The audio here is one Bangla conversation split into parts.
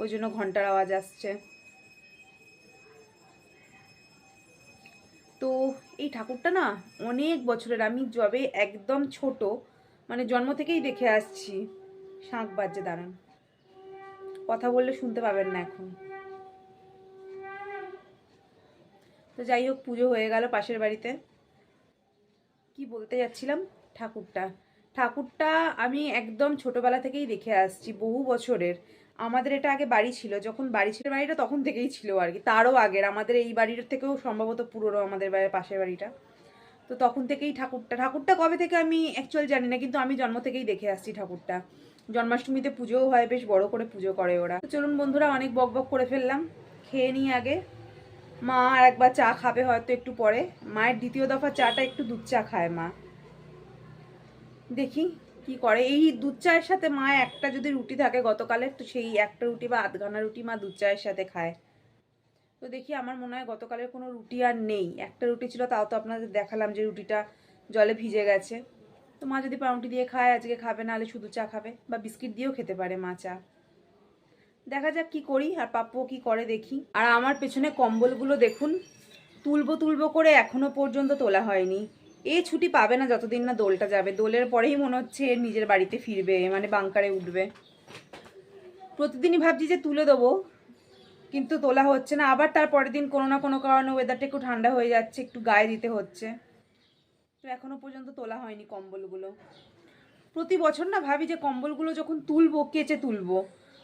ওই জন্য ঘণ্টার আওয়াজ আসছে। তো এই ঠাকুরটা না অনেক বছরের, আমি যবে একদম ছোট মানে জন্ম থেকেই দেখে আসছি। শাঁখ বাজছে, দাঁড়ান। কথা বললে শুনতে পাবেন না এখন। তো যাই হোক, পুজো হয়ে গেল পাশের বাড়িতে। কি বলতে যাচ্ছিলাম? ঠাকুরটা। ঠাকুরটা আমি একদম ছোটবেলা থেকেই দেখে আসছি, বহু বছরের। আমাদের এটা আগে বাড়ি ছিল, যখন বাড়ি ছিল বাড়িটা তখন থেকেই ছিল আর কি, তারও আগের, আমাদের এই বাড়ির থেকেও সম্ভবত পুরনো আমাদের পাশের বাড়িটা। তো তখন থেকেই ঠাকুরটা ঠাকুরটা কবে থেকে আমি অ্যাকচুয়াল জানি না, কিন্তু আমি জন্ম থেকেই দেখে আসছি ঠাকুরটা। জন্মাষ্টমীতে পুজোও হয়, বেশ বড় করে পুজো করে ওরা। চলুন বন্ধুরা, অনেক বক বক করে ফেললাম, খেয়ে নিই আগে। মা আর একবার চা খাবে হয়তো একটু পরে। মায়ের দ্বিতীয় দফা চাটা একটু দুধ চা খায় মা। দেখি। কি করে? এই দুধ চায়ের সাথে মা একটা যদি রুটি থাকে গতকালের তো সেই একটা রুটি বা আধখানা রুটি মা দুধ চায়ের সাথে খায়। তো দেখি আমার মনে হয় গতকালের কোনো রুটি আর নেই। একটা রুটি ছিল, তাও তো আপনাদের দেখালাম যে রুটিটা জলে ভিজে গেছে। তো মা যদি পাউরুটি দিয়ে খায়, আজকে খাবে, নাহলে শুধু চা খাবে বা বিস্কিট দিয়েও খেতে পারে মা চা। দেখা যাক কি করি, আর পাপ্পু কি করে দেখি। আর আমার পেছনে কম্বলগুলো দেখুন, তুলবো তুলবো করে এখনও পর্যন্ত তোলা হয়নি। এ ছুটি পাবে না যতদিন না দোলটা যাবে। দোলের পরেই মনে হচ্ছে নিজের বাড়িতে ফিরবে মানে বাংকারে উঠবে। প্রতিদিনই ভাবছি যে তুলে দেবো, কিন্তু তোলা হচ্ছে না। আবার তার পরের দিন কোনো না কোনো কারণে ওয়েদারটা একটু ঠান্ডা হয়ে যাচ্ছে, একটু গায়ে দিতে হচ্ছে। তো এখনও পর্যন্ত তোলা হয়নি কম্বলগুলো। প্রতি বছর না ভাবি যে কম্বলগুলো যখন তুলবো, কেচে তুলবো।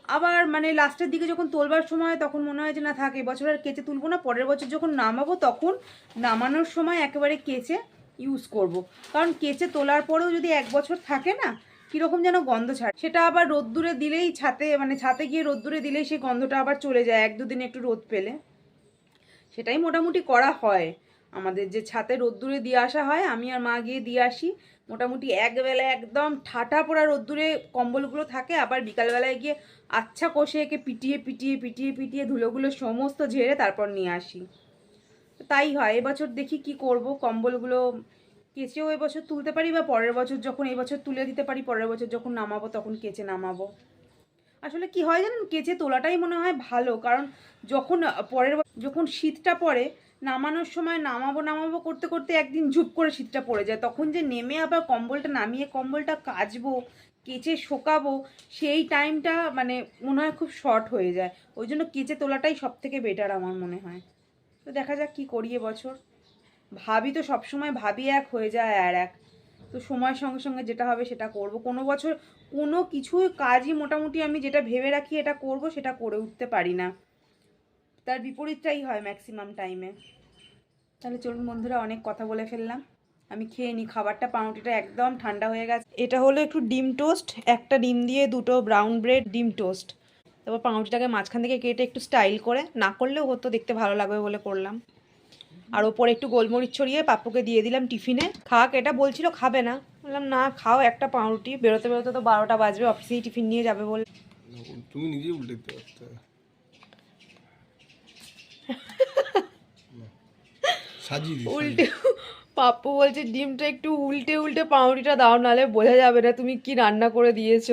আবার মানে লাস্টের দিকে যখন তোলবার সময় তখন মনে হয় যে না থাকে, এবছর আর কেচে তুলবো না। পরের বছর যখন নামাবো, তখন নামানোর সময় একেবারে কেচে ইউজ করব। কারণ কেচে তোলার পরেও যদি এক বছর থাকে না, কীরকম যেন গন্ধ ছাড়ে। সেটা আবার রোদ্দুরে দিলেই ছাতে মানে ছাতে গিয়ে রোদ্দুরে দিলেই সেই গন্ধটা আবার চলে যায়, এক দুদিন একটু রোদ পেলে। সেটাই মোটামুটি করা হয়। আমাদের যে ছাতে রোদ্দুরে দিয়ে আসা হয়, আমি আর মা গিয়ে দিয়ে আসি। মোটামুটি একবেলা একদম ঠাটা পড়া রোদ্দুরে কম্বলগুলো থাকে, আবার বিকালবেলায় গিয়ে আচ্ছা কষে একে পিটিয়ে পিটিয়ে পিটিয়ে পিটিয়ে ধুলোগুলো সমস্ত ঝেড়ে তারপর নিয়ে আসি। তাই হয়। এবছর দেখি কি করব, কম্বলগুলো কেচেও এবছর তুলতে পারি বা পরের বছর যখন এবছর তুলে দিতে পারি, পরের বছর যখন নামাবো তখন কেচে নামাবো। আসলে কি হয় জানেন, কেচে তোলাটাই মনে হয় ভালো, কারণ যখন পরের যখন শীতটা পড়ে, নামানোর সময় নামাবো নামাবো করতে করতে একদিন ঝুপ করে শীতটা পড়ে যায়। তখন যে নেমে আবার কম্বলটা নামিয়ে কম্বলটা কাচবো, কেচে শোকাবো, সেই টাইমটা মানে মনে হয় খুব শর্ট হয়ে যায়। ওই জন্য কেচে তোলাটাই সব থেকে বেটার আমার মনে হয়। তো দেখা যাক কি করি বছর। ভাবি তো সবসময় ভাবি এক, হয়ে যায় আর এক। তো সময়ের সঙ্গে সঙ্গে যেটা হবে সেটা করব। কোনো বছর কোনো কিছুই কাজই মোটামুটি আমি যেটা ভেবে রাখি এটা করব, সেটা করে উঠতে পারি না। তার বিপরীতটাই হয় ম্যাক্সিমাম টাইমে তাহলে চলুন বন্ধুরা, অনেক কথা বলে ফেললাম। আমি খেয়ে নিই খাবারটা, পাউরুটিটা একদম ঠান্ডা হয়ে গেছে। এটা হলো একটু ডিম টোস্ট একটা ডিম দিয়ে দুটো ব্রাউন ব্রেড ডিম টোস্ট তারপর পাউরুটিটাকে মাঝখান থেকে কেটে একটু স্টাইল করে না করলেও হতো দেখতে ভালো লাগবে বলে করলাম। আর ওপরে একটু গোলমরিচ ছড়িয়ে পাপ্পুকে দিয়ে দিলাম টিফিনে। খাক এটা বলছিল খাবে না। বললাম না খাও একটা পাউরুটি। বেরোতে বেরোতে তো বারোটা বাজবে অফিসেই টিফিন নিয়ে যাবে বলে। তুমি নিজেই উল্টে দিতে পারতে উল্টে পাপ্পু বলছে ডিমটা একটু উল্টে উল্টে পাউরুটিটা দাও নালে বোঝা যাবে না তুমি কি রান্না করে দিয়েছ।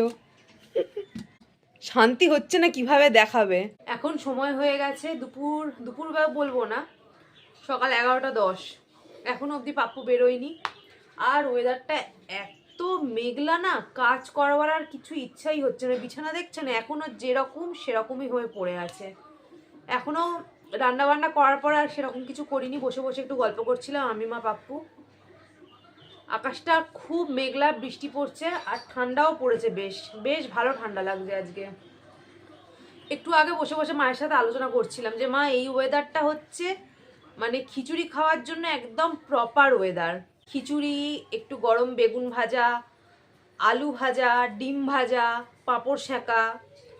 শান্তি হচ্ছে না কীভাবে দেখাবে? এখন সময় হয়ে গেছে, দুপুর দুপুর বেলা বলব না, সকাল এগারোটা দশ। এখনও অবধি পাপ্পু বেরোয়নি। আর ওয়েদারটা এত মেঘলা না, কাজ করবার আর কিছু ইচ্ছাই হচ্ছে না। বিছানা দেখছেন, এখনও যেরকম সেরকমই হয়ে পড়ে আছে। এখনও রান্না বান্না করার পর আর সেরকম কিছু করিনি, বসে বসে একটু গল্প করছিলাম আমি, মা, পাপ্পু। আকাশটা খুব মেঘলা, বৃষ্টি পড়ছে আর ঠান্ডাও পড়েছে বেশ। বেশ ভালো ঠান্ডা লাগছে আজকে। একটু আগে বসে বসে মায়ের সাথে আলোচনা করছিলাম যে, মা, এই ওয়েদারটা হচ্ছে মানে খিচুড়ি খাওয়ার জন্য একদম প্রপার ওয়েদার খিচুড়ি, একটু গরম বেগুন ভাজা, আলু ভাজা, ডিম ভাজা, পাঁপড় সেঁকা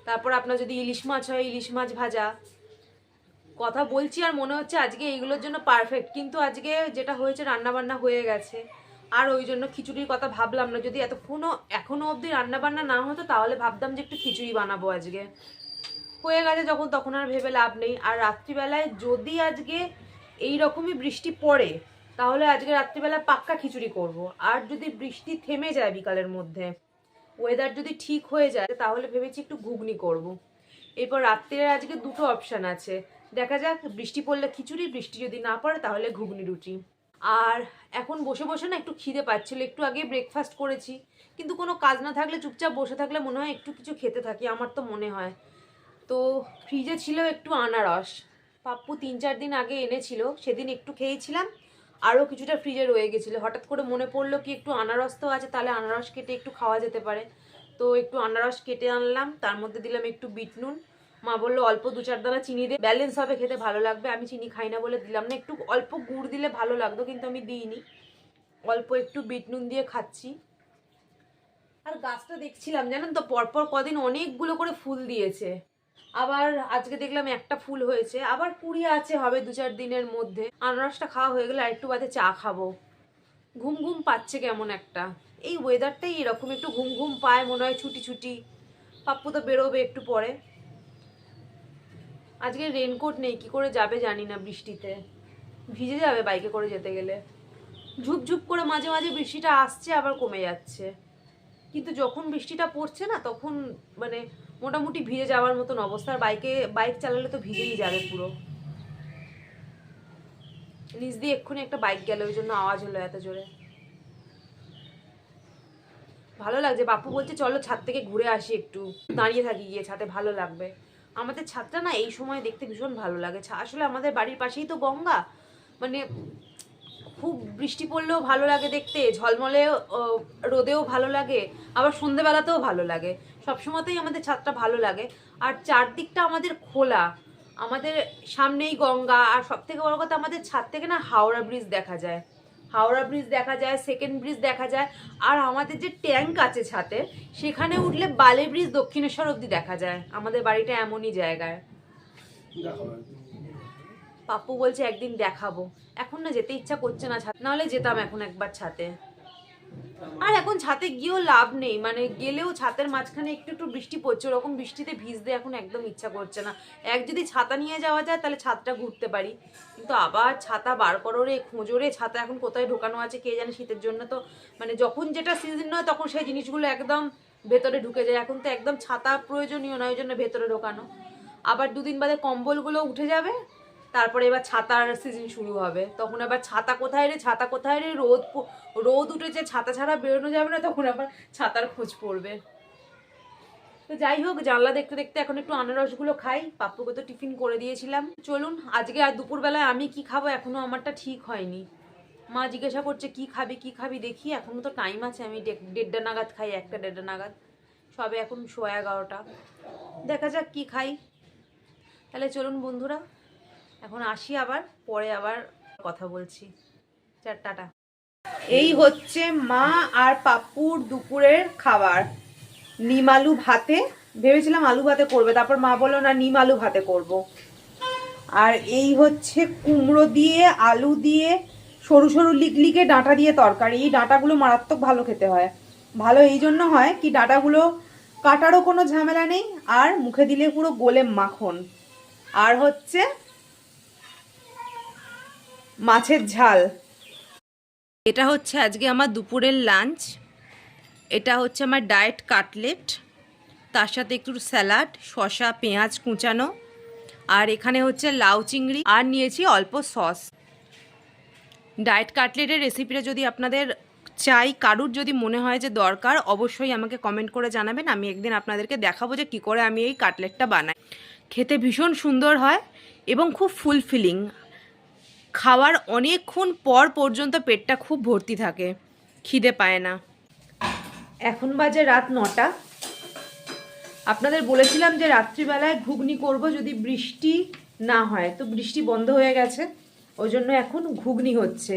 তারপর আপনার যদি ইলিশ মাছ হয়, ইলিশ মাছ ভাজা। কথা বলছি আর মনে হচ্ছে আজকে এইগুলোর জন্য পারফেক্ট কিন্তু আজকে যেটা হয়েছে রান্না বান্না হয়ে গেছে। আর ওই জন্য খিচুড়ির কথা ভাবলাম না। যদি এতক্ষণও এখনও অবধি রান্নাবান্না না হতো, তাহলে ভাবতাম যে একটু খিচুড়ি বানাবো আজকে। হয়ে গেছে যখন, তখন আর ভেবে লাভ নেই। আর রাত্রিবেলায় যদি আজকে এই রকমই বৃষ্টি পড়ে, তাহলে আজকে রাত্রিবেলা পাক্কা খিচুড়ি করব। আর যদি বৃষ্টি থেমে যায় বিকালের মধ্যে ওয়েদার যদি ঠিক হয়ে যায়, তাহলে ভেবেছি একটু ঘুগনি করব। এরপর রাত্রের আজকে দুটো অপশান আছে। দেখা যাক, বৃষ্টি পড়লে খিচুড়ি, বৃষ্টি যদি না পড়ে, তাহলে ঘুগনি, রুটি। আর এখন বসে বসে না একটু খিদে পাচ্ছিল, একটু আগে ব্রেকফাস্ট করেছি। কিন্তু কোনো কাজ না থাকলে, চুপচাপ বসে থাকলে মনে হয় একটু কিছু খেতে থাকি, আমার তো মনে হয়। তো ফ্রিজে ছিল একটু আনারস। পাপ্পু তিন চার দিন আগে এনেছিল, সেদিন একটু খেয়েছিলাম, আরও কিছুটা ফ্রিজে রয়ে গেছিল। হঠাৎ করে মনে পড়ল কি একটু আনারস তো আছে, তাহলে আনারস কেটে একটু খাওয়া যেতে পারে। তো একটু আনারস কেটে আনলাম, তার মধ্যে দিলাম একটু বিট নুন। মা বলল, অল্প দু চার দানা চিনি দিয়ে ব্যালেন্স হবে, খেতে ভালো লাগবে, আমি চিনি খাই না বলে দিলাম না, একটু অল্প গুড় দিলে ভালো লাগতো, কিন্তু আমি দিইনি। অল্প একটু বিট নুন দিয়ে খাচ্ছি। আর গাছটা দেখছিলাম, জানেন তো, পরপর কদিন অনেকগুলো করে ফুল দিয়েছে। আবার আজকে দেখলাম একটা ফুল হয়েছে, আবার কুড়ি আছে হবে দু চার দিনের মধ্যে। আনারসটা খাওয়া হয়ে গেলে একটু বাদে চা খাব। ঘুম ঘুম পাচ্ছে কেমন একটা। এই ওয়েদারটাই এরকম, একটু ঘুম ঘুম পায়, মনে হয় ছুটি ছুটি। পাপ্পু তো বেরোবে একটু পরে। আজকে রেনকোট নেই, কি করে যাবে জানি না বৃষ্টিতে। ভিজে যাবে বাইকে করে যেতে গেলে। ঝুপঝুপ করে মাঝে মাঝে বৃষ্টিটা আসছে, আবার কমে যাচ্ছে। কিন্তু যখন বৃষ্টিটা পড়ছে না, তখন মানে মোটামুটি ভিজে যাওয়ার মতন অবস্থা। আর বাইকে বাইক চালালে তো ভিজেই যাবে পুরো। নিচ দিয়ে এক্ষুনি একটা বাইক গেল, ওই জন্য আওয়াজ হলো এত জোরে। ভালো লাগছে। বাপু বলছে, চলো ছাদ থেকে ঘুরে আসি একটু। দাঁড়িয়ে থাকি গিয়ে, ছাদে ভালো লাগবে। আমাদের ছাদটা না এই সময় দেখতে ভীষণ ভালো লাগে। আসলে আমাদের বাড়ির পাশেই তো গঙ্গা। মানে খুব বৃষ্টি পড়লেও ভালো লাগে দেখতে, ঝলমলে রোদেও ভালো লাগে, আবার সন্ধেবেলাতেও ভালো লাগে। সবসময়তেই আমাদের ছাদটা ভালো লাগে। আর চারদিকটা আমাদের খোলা। আমাদের সামনেই গঙ্গা, আর সব থেকে বড় কথা আমাদের ছাদ থেকে না হাওড়া ব্রিজ দেখা যায়। হাওড়া ব্রিজ দেখা যায় সেকেন্ড ব্রিজ দেখা যায় আর আমাদের যে ট্যাঙ্ক আছে ছাতে সেখানে উঠলে বালে ব্রিজ দক্ষিণেশ্বর অব্দি দেখা যায়। আমাদের বাড়িটা এমনই জায়গায়। পাপ্পু বলছে একদিন দেখাবো। এখন না যেতে ইচ্ছা করছে না ছাদ নাহলে যেতাম এখন একবার ছাতে। আর এখন ছাতে গিয়েও লাভ নেই মানে গেলেও ছাতের মাঝখানে একটু একটু বৃষ্টি পড়ছে, ওরকম বৃষ্টিতে ভিজতে এখন একদম ইচ্ছা করছে না। এক যদি ছাতা নিয়ে যাওয়া যায়, তাহলে ছাদটা ঘুরতে পারি। কিন্তু আবার ছাতা বার করো রে খোঁজো রে ছাতা এখন কোথায় ঢোকানো আছে কে জানে শীতের জন্য তো। মানে যখন যেটা সিজন নয় তখন সেই জিনিসগুলো একদম ভেতরে ঢুকে যায়। এখন তো একদম ছাতা প্রয়োজনীয় নয়, ওই জন্য ভেতরে ঢোকানো। আবার দুদিন বাদে কম্বলগুলো উঠে যাবে তারপরে এবার ছাতার সিজন শুরু হবে। তখন আবার ছাতা কোথায় রে? ছাতা কোথায় রে? রোদ রোদ উঠেছে, ছাতা ছাড়া বেরোনো যাবে না, তখন আবার ছাতার খোঁজ পড়বে। তো যাই হোক, জানলা দেখতে দেখতে এখন একটু আনারসগুলো খাই। পাপ্পুকে তো টিফিন করে দিয়েছিলাম। চলুন, আজকে আর দুপুরবেলায় আমি কি খাব? এখনও আমারটা ঠিক হয়নি। মা জিজ্ঞাসা করছে, কি খাবি কি খাবি? দেখি এখনও তো টাইম আছে, আমি দেড়টা নাগাদ খাই, একটা দেড়টা নাগাদ। সবে এখন সোয়া এগারোটা। দেখা যাক কি খাই। তাহলে চলুন বন্ধুরা এখন আসি আবার, পরে আবার কথা বলছি। চার টাটা। এই হচ্ছে মা আর পাপ্পুর দুপুরের খাবার। নিম আলু ভাতে, ভেবেছিলাম আলু ভাতে করবে, তারপর মা বলল, না, নিম আলু ভাতে করব। আর এই হচ্ছে কুমড়ো দিয়ে, আলু দিয়ে, সরু সরু লিকলিকে ডাঁটা দিয়ে তরকারি। এই ডাঁটাগুলো মারাত্মক ভালো খেতে হয়। ভালো এই জন্য হয় কি, ডাঁটাগুলো কাটারও কোনো ঝামেলা নেই, আর মুখে দিলে পুরো গোলে মাখন। আর হচ্ছে মাছের ঝাল। এটা হচ্ছে আজকে আমার দুপুরের লাঞ্চ এটা হচ্ছে আমার ডায়েট কাটলেট তার সাথে একটু স্যালাড শসা, পেঁয়াজ কুচানো। আর এখানে হচ্ছে লাউ চিংড়ি। আর নিয়েছি অল্প সস ডায়েট কাটলেটের রেসিপিটা যদি আপনাদের চাই, কারুর যদি মনে হয় যে দরকার, অবশ্যই আমাকে কমেন্ট করে জানাবেন। আমি একদিন আপনাদেরকে দেখাবো যে কী করে আমি এই কাটলেটটা বানাই। খেতে ভীষণ সুন্দর হয় এবং খুব ফুলফিলিং খাওয়ার অনেকক্ষণ পর পর্যন্ত পেটটা খুব ভর্তি থাকে, খিদে পায় না। এখন বাজে রাত নটা। আপনাদের বলেছিলাম যে রাত্রিবেলায় ঘুগনি করব যদি বৃষ্টি না হয়, তো বৃষ্টি বন্ধ হয়ে গেছে, ওই জন্য এখন ঘুগনি হচ্ছে।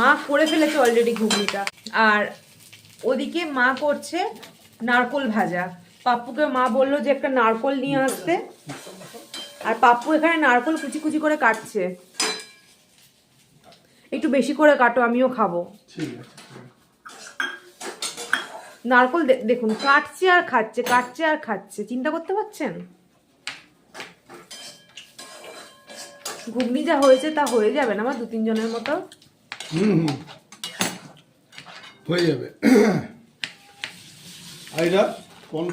মা করে ফেলেছে অলরেডি ঘুগনিটা। আর ওদিকে মা করছে নারকোল ভাজা। পাপ্পুকে মা বলল যে একটা নারকোল নিয়ে আসতে। আর পাপ্পু এখানে নারকোল কুচি কুচি করে কাটছে। একটু বেশি করে কাটো আমিও খাব। নারকল দেখুন কাটছে আর খাচ্ছে কাটছে আর খাচ্ছে। চিন্তা করতে পারছেন? ঘুগনি যা হয়েছে তা হয়ে যাবে না আমার দু তিনজনের মতো? হুম হয়ে যাবে। কোন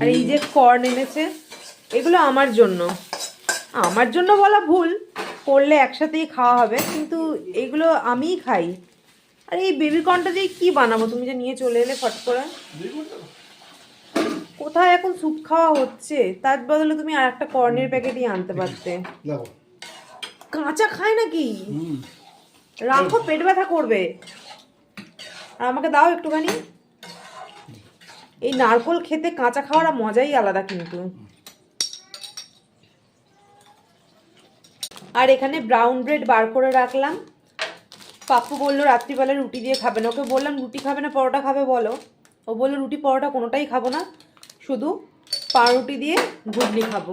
আর এই যে কর্ন এনেছে এগুলো আমার জন্য। আমার জন্য বলা ভুল। করলে একসাথেই খাওয়া হবে কিন্তু এগুলো আমিই খাই। আর এই বেবি কর্নটা দিয়ে কি বানাবো? তুমি যে নিয়ে চলে এলে ফট করে। কোথায় এখন স্যুপ খাওয়া হচ্ছে? তার বদলে তুমি আর একটা কর্নের প্যাকেটই আনতে পারতে। কাঁচা খায় নাকি? রাখো পেট ব্যথা করবে। আর আমাকে দাও একটুখানি। এই নারকোল খেতে কাঁচা খাওয়ার মজাই আলাদা কিন্তু। আর এখানে ব্রাউন ব্রেড বার করে রাখলাম। পাপ্পু বলল, রাত্রিবেলা রুটি দিয়ে খাবে না। ওকে বললাম, রুটি খাবে না, পরোটা খাবে বলো। ও বলল, রুটি, পরোটা কোনোটাই খাব না, শুধু পাউরুটি দিয়ে ঘুগনি খাব।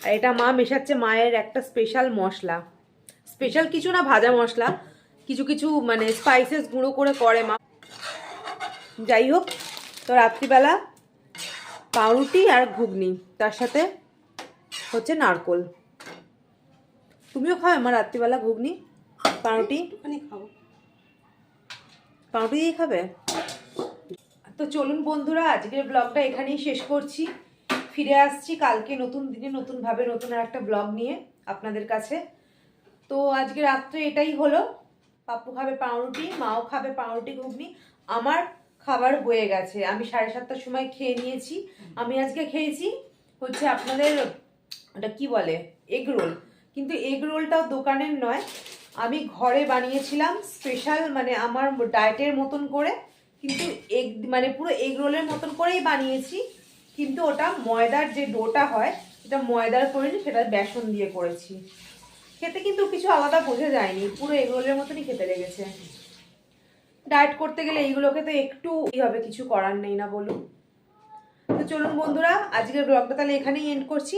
আর এটা মা মেশাচ্ছে মায়ের একটা স্পেশাল মশলা। স্পেশাল কিছু না, ভাজা মশলা। কিছু কিছু মানে স্পাইসেস গুঁড়ো করে করে মা। যাই হোক, তো রাত্রিবেলা পাউরুটি আর ঘুগনি, তার সাথে হচ্ছে নারকোল। তুমিও খাও আমার রাত্রিবেলা ঘুগনি পাউরুটি। একটুখানি খাব পাউরুটি দিয়ে খাবে? তো চলুন বন্ধুরা আজকের ব্লগটা এখানেই শেষ করছি। ফিরে আসছি কালকে নতুন দিনে নতুনভাবে নতুন আর একটা ব্লগ নিয়ে আপনাদের কাছে। তো আজকে রাত্রে এটাই হলো। পাপ্পু খাবে পাউরুটি মাও খাবে পাউরুটি ঘুগনি। আমার খাবার হয়ে গেছে। আমি সাড়ে সাতটার সময় খেয়ে নিয়েছি। আমি আজকে খেয়েছি হচ্ছে আপনাদের ওটা কি বলে? Egg roll. কিন্তু এগ রোলটাও দোকানের নয়। আমি ঘরে বানিয়েছিলাম স্পেশাল মানে আমার ডায়েটের মতন করে। কিন্তু এগ মানে পুরো এগ রোলের মতন করেই বানিয়েছি। কিন্তু ওটা ময়দার যে ডোটা হয়, এটা ময়দার করিনি, সেটা বেসন দিয়ে করেছি। খেতে কিন্তু কিছু আলাদা বোঝা যায়নি। পুরো এগ রোলের মতনই খেতে লেগেছে। ডায়েট করতে গেলে এইগুলোকে তো একটু হবে, কিছু করার নেই না বলুন। তো চলুন বন্ধুরা, আজকের ব্লগটা তাহলে এখানেই এন্ড করছি।